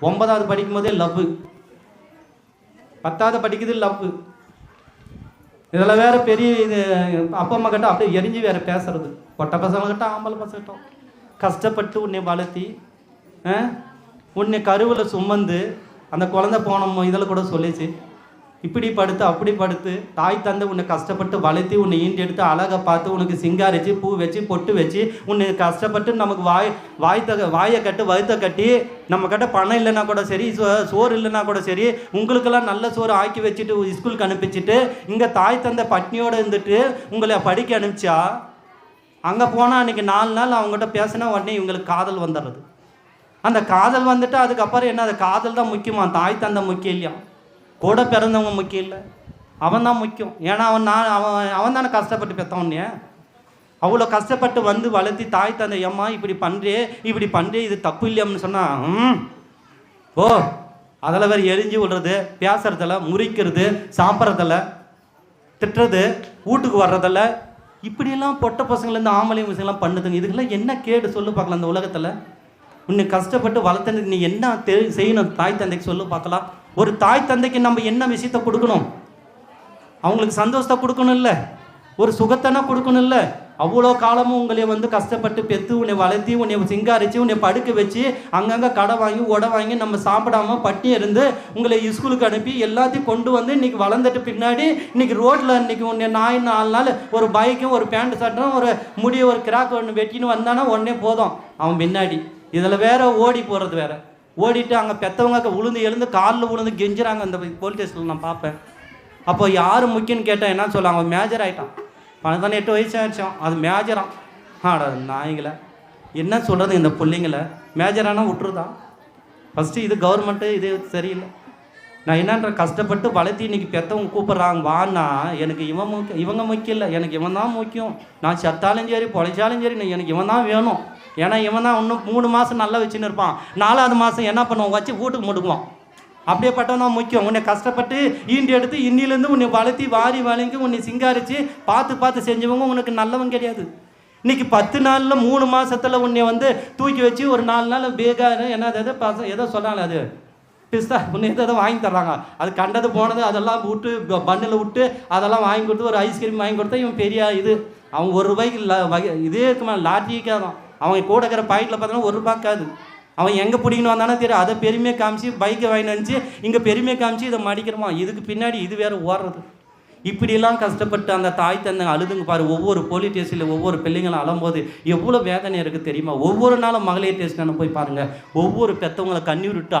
ஒன்பதாவது படிக்கும் போதே லவ் பத்தாவது படிக்குது லவ் இதில் வேற பெரிய இது அப்பா அம்மா கிட்ட அப்படியே எரிஞ்சு வேற பேசுறது. கொட்ட பசங்கக்கிட்ட ஆம்பளை பசங்கிட்டோம் கஷ்டப்பட்டு உன்னை வளர்த்தி ஆ? உன்னை கருவில் சுமந்து அந்த குழந்தை போன இதில் கூட சொல்லிச்சு. இப்படி படுத்து அப்படி படுத்து தாய் தந்தை உன்னை கஷ்டப்பட்டு வளர்த்தி உன்னை ஈண்டி எடுத்து அழகை பார்த்து உனக்கு சிங்காரிச்சு பூ வச்சு பொட்டு வச்சு உன்னை கஷ்டப்பட்டு நமக்கு வாய் வாய் த வாயை கட்டு வயிற்ற கட்டி நம்ம கிட்ட பணம் இல்லைன்னா கூட சரி சோ- சோறு இல்லைனா கூட சரி உங்களுக்கெல்லாம் நல்ல சோறு ஆக்கி வச்சுட்டு ஸ்கூலுக்கு அனுப்பிச்சிட்டு இங்கே தாய் தந்தை பட்னியோடு இருந்துட்டு உங்களை படிக்க அனுப்பிச்சா அங்கே போனால் அன்றைக்கி நாலு நாள் அவங்ககிட்ட பேசினா உடனே இவங்களுக்கு காதல் வந்துடுறது. அந்த காதல் வந்துட்டு அதுக்கப்புறம் என்ன அது காதல் தான் முக்கியமா? தாய் தந்தை முக்கியம் இல்லையா? கூட பிறந்தவங்க முக்கியம் இல்லை. அவன் தான் முக்கியம். ஏன்னா அவன் நான் அவன் அவன் தானே கஷ்டப்பட்டு பெற்றவனே அவ்வளோ கஷ்டப்பட்டு வந்து வளர்த்தி தாய் தந்தை அம்மா இப்படி பண்ணுறே இப்படி பண்ணுறே இது தப்பு இல்லையாம்னு சொன்னால் ஓ அதில் வேறு எரிஞ்சு விடுறது பேசுறதில்ல முறிக்கிறது சாப்பிட்றதில்ல திட்டுறது வீட்டுக்கு வர்றதில்ல. இப்படியெல்லாம் பொட்ட பசங்கள்லேருந்து ஆம்பளை பசங்களாம் பண்ணுதுங்க. இதுக்கெல்லாம் என்ன கேடு சொல்லு பார்க்கலாம் அந்த உலகத்தில். உன்னை கஷ்டப்பட்டு வளர்த்தனுக்கு நீ என்ன தெ செய்யணும்? தாய் தந்தைக்கு சொல்லு பார்க்கலாம். ஒரு தாய் தந்தைக்கு நம்ம என்ன விஷயத்த கொடுக்கணும்? அவங்களுக்கு சந்தோஷத்தை கொடுக்கணும் இல்லை? ஒரு சுகத்தனை கொடுக்கணும் இல்லை? அவ்வளோ காலமும் உங்களை வந்து கஷ்டப்பட்டு பெற்று உன்னை வளர்த்தி உன்னை சிங்காரிச்சு உன்னை படுக்க வச்சு அங்கங்கே கடை வாங்கி உடை வாங்கி நம்ம சாப்பிடாம பட்டி இருந்து உங்களை ஸ்கூலுக்கு அனுப்பி எல்லாத்தையும் கொண்டு வந்து இன்னைக்கு வளர்ந்துட்டு பின்னாடி இன்றைக்கி ரோட்டில் இன்னைக்கு உன்னை நாய் நாலு நாள் ஒரு பைக்கும் ஒரு பேண்ட் சட்டம் ஒரு முடிய ஒரு கிராக் ஒன்று வெட்டின்னு வந்தானா உடனே போதும். அவன் பின்னாடி. இதில் வேற ஓடி போகிறது வேறு. ஓடிட்டு அங்கே பெற்றவங்க உளுந்து எழுந்து காலில் விழுந்து கெஞ்சுறாங்க அந்த போலீஸ் ஸ்டேஷனில் நான் பார்ப்பேன். அப்போ யார் முக்கியன்னு கேட்டால் என்ன சொல்லுவாங்க? அவன் மேஜர் ஆகிட்டான் பணத்தானே எட்டு வயசு ஆயிடுச்சான் அது மேஜரான் ஆடா நாய்களை என்ன சொல்கிறது இந்த பிள்ளைங்கள? மேஜரானா விட்டுருதான் ஃபஸ்ட்டு இது கவர்மெண்ட்டு இது சரியில்லை. நான் என்னன்ற கஷ்டப்பட்டு வளர்த்தி இன்னைக்கு பெற்றவங்க கூப்பிட்றாங்க. வான்னா எனக்கு இவன் முக்கியம் இவங்க முக்கியம் இல்லை. எனக்கு இவன் தான் முக்கியம். நான் செத்தாலும் சரி பொழைச்சாலும் சரி எனக்கு இவன் தான் வேணும். ஏன்னா இவன் தான் இன்னும் மூணு மாதம் நல்லா வச்சுன்னு இருப்பான். நாலாவது மாதம் என்ன பண்ணுவான்? வச்சு வீட்டுக்கு முடுக்குவான். அப்படியேப்பட்டவன் தான் முக்கியம். உன்னை கஷ்டப்பட்டு ஈண்டு எடுத்து இன்னிலேருந்து உன்னை வளர்த்தி வாரி வளைங்கி உன்னை சிங்காரித்து பார்த்து பார்த்து செஞ்சவங்க உனக்கு நல்லவன் கிடையாது. இன்னைக்கு பத்து நாளில் மூணு மாதத்தில் உன்னை வந்து தூக்கி வச்சு ஒரு நாலு நாள் பேகாரு என்னது எதோ பச எதோ சொன்னாங்க அது. பிஸ்தா உன்னை ஏதோ ஏதோ வாங்கி தர்றாங்க. அது கண்டது போனது அதெல்லாம் விட்டு பண்ணில் விட்டு அதெல்லாம் வாங்கி கொடுத்து ஒரு ஐஸ்கிரீம் வாங்கி கொடுத்தா இவன் பெரிய இது. அவன் ஒரு ரூபாய்க்கு வகை இதே இருக்குமா லாட்ரிக்கே தான். அவன் கூட இருக்கிற பாக்கெட்டில் பார்த்தோன்னா ஒரு ரூபாய்க்காது அவன் எங்கே பிடிக்கணும் வந்தானே தெரியும் அதை பெருமையை காமிச்சு பைக்கை வாங்கி வந்துச்சு இங்கே பெருமையை காமிச்சு இதை மடிக்கிறோமா? இதுக்கு பின்னாடி இது வேற ஓடுறது. இப்படியெல்லாம் கஷ்டப்பட்டு அந்த தாய் தந்தை அழுதுங்க பாரு. ஒவ்வொரு போலீஸ் ஸ்டேஷனில் ஒவ்வொரு பிள்ளைங்களும் அழும்போது எவ்வளோ வேதனை இருக்குது தெரியுமா? ஒவ்வொரு நாளும் மகளிர் ஸ்டேஷன் போய் பாருங்கள் ஒவ்வொரு பெற்றவங்களை கண்ணீர் விட்டு